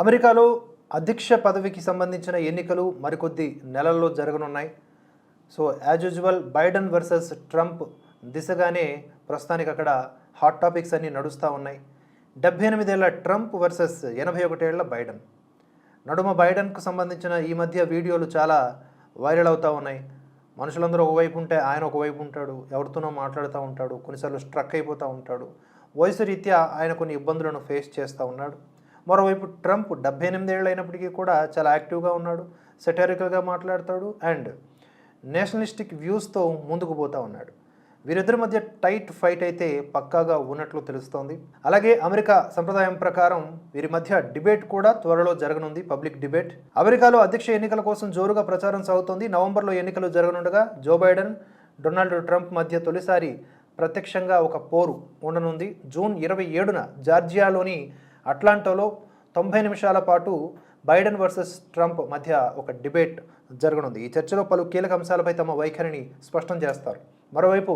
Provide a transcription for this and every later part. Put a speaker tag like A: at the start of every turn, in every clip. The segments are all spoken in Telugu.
A: అమెరికాలో అధ్యక్ష పదవికి సంబంధించిన ఎన్నికలు మరికొద్ది నెలల్లో జరగనున్నాయి. So as usual Biden versus Trump దిశగానే ప్రస్తుతానికి అక్కడ హాట్ టాపిక్స్ అన్నీ నడుస్తూ ఉన్నాయి. డెబ్బై ఎనిమిదేళ్ళ ట్రంప్ వర్సెస్ ఎనభై ఒకటేళ్ళ బైడెన్ నడుమ బైడెన్కు సంబంధించిన ఈ మధ్య వీడియోలు చాలా వైరల్ అవుతూ ఉన్నాయి. మనుషులందరూ ఒకవైపు ఉంటే ఆయన ఒకవైపు ఉంటాడు ఎవరితోనో మాట్లాడుతూ ఉంటాడు కొన్నిసార్లు స్ట్రక్ అయిపోతూ ఉంటాడు. వయసు రీత్యా ఆయన కొన్ని ఇబ్బందులను ఫేస్ చేస్తూ ఉన్నాడు. మరోవైపు ట్రంప్ డెబ్బై ఎనిమిదేళ్ళు అయినప్పటికీ కూడా చాలా యాక్టివ్గా ఉన్నాడు సెటారికల్గా మాట్లాడతాడు అండ్ నేషనలిస్టిక్ వ్యూస్తో ముందుకు పోతూ ఉన్నాడు. వీరిద్దరి మధ్య టైట్ ఫైట్ అయితే పక్కాగా ఉన్నట్లు తెలుస్తోంది. అలాగే అమెరికా సంప్రదాయం ప్రకారం వీరి మధ్య డిబేట్ కూడా త్వరలో జరగనుంది పబ్లిక్ డిబేట్ అమెరికాలో అధ్యక్ష ఎన్నికల కోసం జోరుగా ప్రచారం సాగుతోంది. నవంబర్లో ఎన్నికలు జరగనుండగా జో బైడెన్ డొనాల్డ్ ట్రంప్ మధ్య తొలిసారి ప్రత్యక్షంగా ఒక పోరు ఉండనుంది. జూన్ ఇరవై ఏడున జార్జియాలోని అట్లాంటాలో తొంభై నిమిషాల పాటు బైడెన్ వర్సెస్ ట్రంప్ మధ్య ఒక డిబేట్ జరగనుంది. ఈ చర్చలో పలు కీలక అంశాలపై తమ వైఖరిని స్పష్టం చేస్తారు. మరోవైపు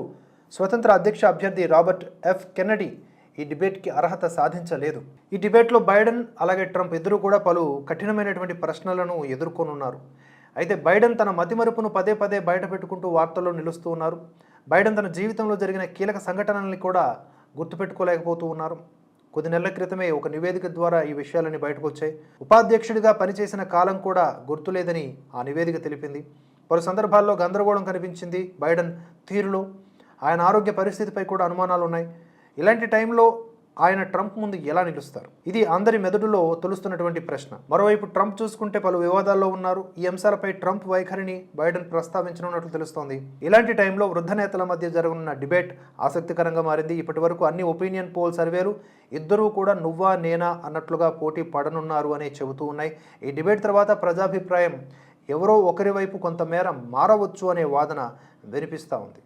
A: స్వతంత్ర అధ్యక్ష అభ్యర్థి రాబర్ట్ ఎఫ్ కెన్నడీ ఈ డిబేట్కి అర్హత సాధించలేదు. ఈ డిబేట్లో బైడెన్ అలాగే ట్రంప్ ఇద్దరు కూడా పలు కఠినమైనటువంటి ప్రశ్నలను ఎదుర్కొనున్నారు. అయితే బైడెన్ తన మతిమరుపును పదే పదే బయట పెట్టుకుంటూ వార్తల్లో నిలుస్తూ ఉన్నారు. బైడెన్ తన జీవితంలో జరిగిన కీలక సంఘటనల్ని కూడా గుర్తుపెట్టుకోలేకపోతూ ఉన్నారు. కొద్ది నెలల క్రితమే ఒక నివేదిక ద్వారా ఈ విషయాలన్నీ బయటకు వచ్చాయి ఉపాధ్యక్షుడిగా పనిచేసిన కాలం కూడా గుర్తులేదని ఆ నివేదిక తెలిపింది. పలు సందర్భాల్లో గందరగోళం కనిపించింది బైడెన్ తీరులో. ఆయన ఆరోగ్య పరిస్థితిపై కూడా అనుమానాలు ఉన్నాయి ఇలాంటి టైంలో ఆయన ట్రంప్ ముందు ఎలా నిలుస్తారు? ఇది అందరి మెదడులో తొలుస్తున్నటువంటి ప్రశ్న. మరోవైపు ట్రంప్ చూసుకుంటే పలు వివాదాల్లో ఉన్నారు. ఈ అంశాలపై ట్రంప్ వైఖరిని బైడెన్ ప్రస్తావించనున్నట్లు తెలుస్తోంది. ఇలాంటి టైంలో వృద్ధ నేతల మధ్య జరగనున్న డిబేట్ ఆసక్తికరంగా మారింది. ఇప్పటి వరకు అన్ని ఒపీనియన్ పోల్ సర్వేలు ఇద్దరూ కూడా నువ్వా నేనా అన్నట్లుగా పోటీ పడనున్నారు అనే చెబుతూ ఉన్నాయి. ఈ డిబేట్ తర్వాత ప్రజాభిప్రాయం ఎవరో ఒకరి వైపు కొంతమేర మారవచ్చు అనే వాదన వినిపిస్తూ ఉంది.